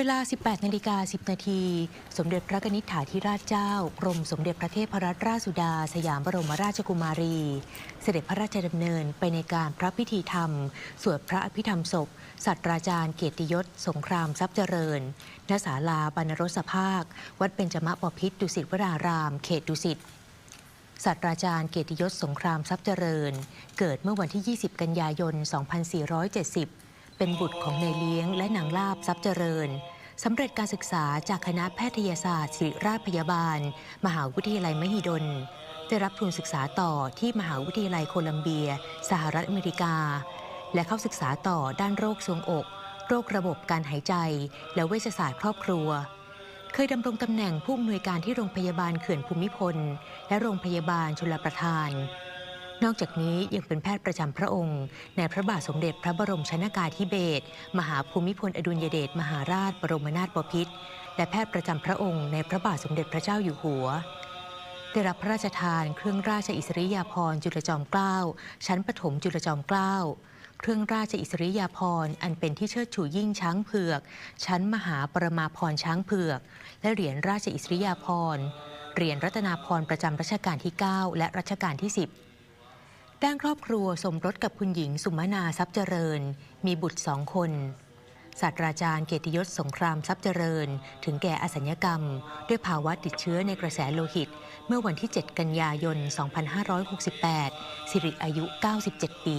เวลา 18นาฬิกา10 นาที สมเด็จพระนิษฐาธิราชเจ้ากรมสมเด็จพระเทพรัตนราชสุดา สยามบรมราชกุมารี เสด็จพระราชดำเนินไปในการพระพิธีธรรม สวดพระอภิธรรมศพสัตราจารย์เกียรติยศ สงครามทรัพย์เจริญ ณ ศาลาบรรณรสภาค วัดเบญจมบพิตรดุสิตวราราม เขตดุสิตศาสตราจารย์เกียรติยศ สงครามทรัพย์เจริญ เกิดเมื่อวันที่ 20 กันยายน 2470 เป็นบุตรของนายเลี้ยงและนางลาบทรัพย์เจริญสำเร็จการศึกษาจากคณะแพทยศาสตร์ศิริราชพยาบาล มหาวิทยาลัยมหิดล ได้รับทุนศึกษาต่อที่มหาวิทยาลัยโคลัมเบีย สหรัฐอเมริกา และเข้าศึกษาต่อด้านโรคทรวงอก โรคระบบการหายใจ และเวชศาสตร์ครอบครัว เคยดำรงตำแหน่งผู้อำนวยการที่โรงพยาบาลเขื่อนภูมิพล และโรงพยาบาลชลประทาน นอกจากนี้ยังเป็นแพทย์ประจำพระองค์ ในพระบาทสมเด็จพระบรมชนากาธิเบศรมหาภูมิพลอดุลยเดชมหาราชบรมนาถบพิตรและแพทย์ประจำพระองค์ในพระบาทสมเด็จพระเจ้าอยู่หัว ได้รับพระราชทานเครื่องราชอิสริยาภรณ์จุลจอมเกล้าชั้นปฐมจุลจอมเกล้าเครื่องราชอิสริยาภรณ์อันเป็นที่เชิดชูยิ่งช้างเผือก ชั้นมหาปรมาภรณ์ช้างเผือก และเหรียญราชอิสริยาภรณ์เหรียญรัตนาภรณ์ประจำรัชกาลที่ 9 และรัชกาลที่ 10 ด้านครอบครัวสมรสกับคุณหญิงสุมนาทรัพย์เจริญ มีบุตรสองคนศาสตราจารย์เกียรติยศสงครามทรัพย์เจริญ ถึงแก่อสัญญกรรม ด้วยภาวะติดเชื้อในกระแสโลหิต เมื่อวันที่ 7 กันยายน 2568 สิริอายุ 97 ปี